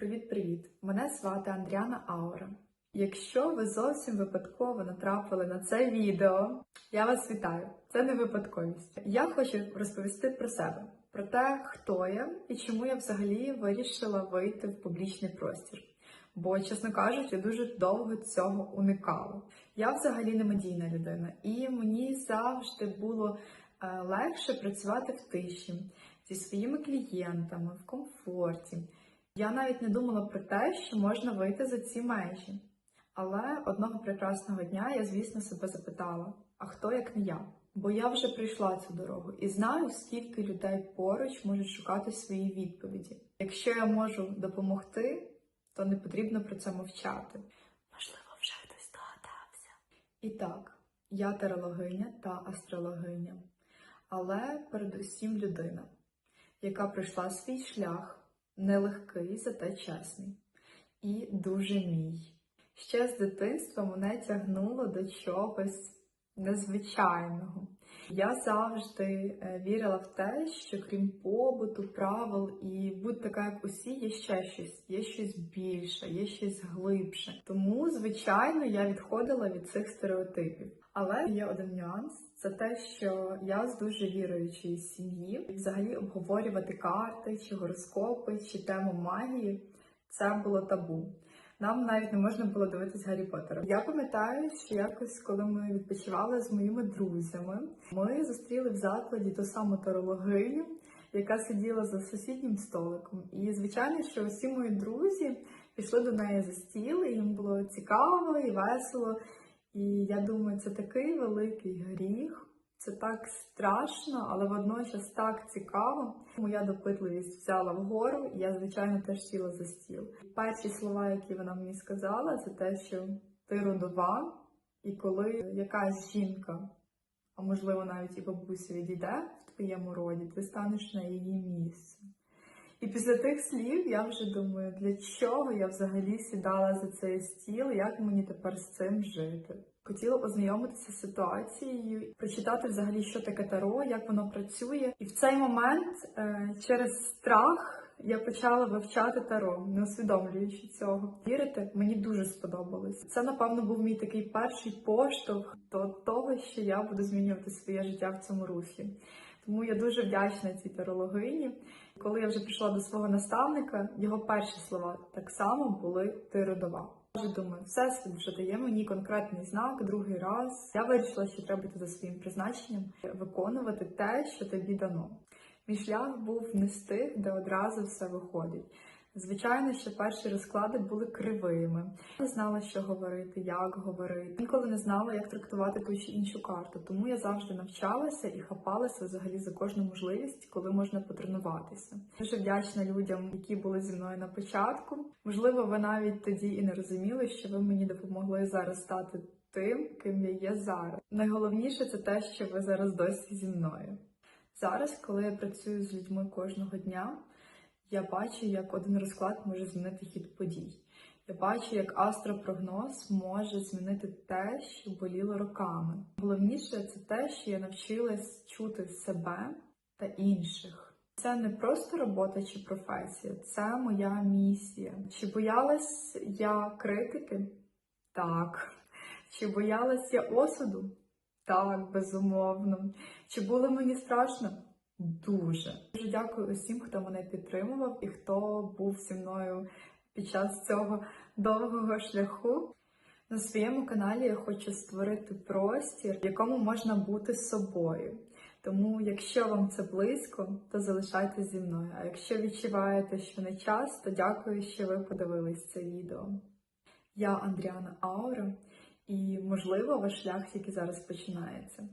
Привіт-привіт! Мене звати Андріана Аура. Якщо ви зовсім випадково натрапили на це відео, я вас вітаю. Це не випадковість. Я хочу розповісти про себе, про те, хто я і чому я взагалі вирішила вийти в публічний простір. Бо, чесно кажучи, дуже довго цього уникала. Я взагалі не медійна людина, і мені завжди було е, легше працювати в тиші зі своїми клієнтами в комфорті. Я навіть не думала про те, що можна вийти за ці межі. Але одного прекрасного дня я, звісно, себе запитала: а хто як не я? Бо я вже пройшла цю дорогу і знаю, скільки людей поруч можуть шукати свої відповіді. Якщо я можу допомогти, то не потрібно про це мовчати. Можливо, вже хтось догадався. І так, я тарологиня та астрологиня, але передусім людина, яка пройшла свій шлях нелегкий, зате чесний, і дуже мій. Ще з дитинства мене тягнуло до чогось незвичайного. Я завжди е, вірила в те, що крім побуту, правил і будь така, як усі, є ще щось, є щось більше, є щось глибше. Тому, звичайно, я відходила від цих стереотипів. Але є один нюанс: це те, що я з дуже віруючої сім'ї, взагалі обговорювати карти чи гороскопи, чи тему магії це було табу. Нам навіть не можна було дивитись Гаррі Поттера. Я пам'ятаю, що якось, коли ми відпочивали з моїми друзями, ми зустріли в закладі ту саму тарологиню, яка сиділа за сусіднім столиком. І звичайно, що усі мої друзі пішли до неї за стіл, і їм було цікаво і весело. І я думаю, це такий великий гріх. Це так страшно, але водночас так цікаво. Моя допитливість взяла вгору, і я, звичайно, теж сіла за стіл. Перші слова, які вона мені сказала, це те, що ти родова, і коли якась жінка, а можливо навіть і бабуся відійде в твоєму роді, ти станеш на її місце. І після тих слів я вже думаю, для чого я взагалі сідала за цей стіл, як мені тепер з цим жити. Хотіла ознайомитися з ситуацією, прочитати взагалі, що таке таро, як воно працює. І в цей момент е, через страх я почала вивчати таро, не усвідомлюючи цього. Вірите, мені дуже сподобалось. Це, напевно, був мій такий перший поштовх до того, що я буду змінювати своє життя в цьому руслі. Тому я дуже вдячна цій тарологині. Коли я вже прийшла до свого наставника, його перші слова так само були ти родова. Я вже думаю, всесвіт вже дає мені конкретний знак другий раз. Я вирішила, що треба бути за своїм призначенням, виконувати те, що тобі дано. Мій шлях був не з тих, де одразу все виходить. Звичайно, що перші розклади були кривими. Не знала, що говорити, як говорити. Ніколи не знала, як трактувати ту чи іншу карту. Тому я завжди навчалася і хапалася взагалі за кожну можливість, коли можна потренуватися. Дуже вдячна людям, які були зі мною на початку. Можливо, ви навіть тоді і не розуміли, що ви мені допомогли зараз стати тим, ким я є зараз. Найголовніше це те, що ви зараз досі зі мною. Зараз, коли я працюю з людьми кожного дня. Я бачу, як один розклад може змінити хід подій. Я бачу, як астропрогноз може змінити те, що боліло роками. Головніше це те, що я навчилась чути себе та інших. Це не просто робота чи професія, це моя місія. Чи боялась я критики? Так. Чи боялась я осуду? Так, безумовно. Чи було мені страшно? Дуже дуже дякую усім, хто мене підтримував і хто був зі мною під час цього довгого шляху. На своєму каналі я хочу створити простір, в якому можна бути собою. Тому, якщо вам це близько, то залишайтесь зі мною. А якщо відчуваєте, що не час, то дякую, що ви подивились це відео. Я Андріана Аура, і можливо, ваш шлях тільки зараз починається.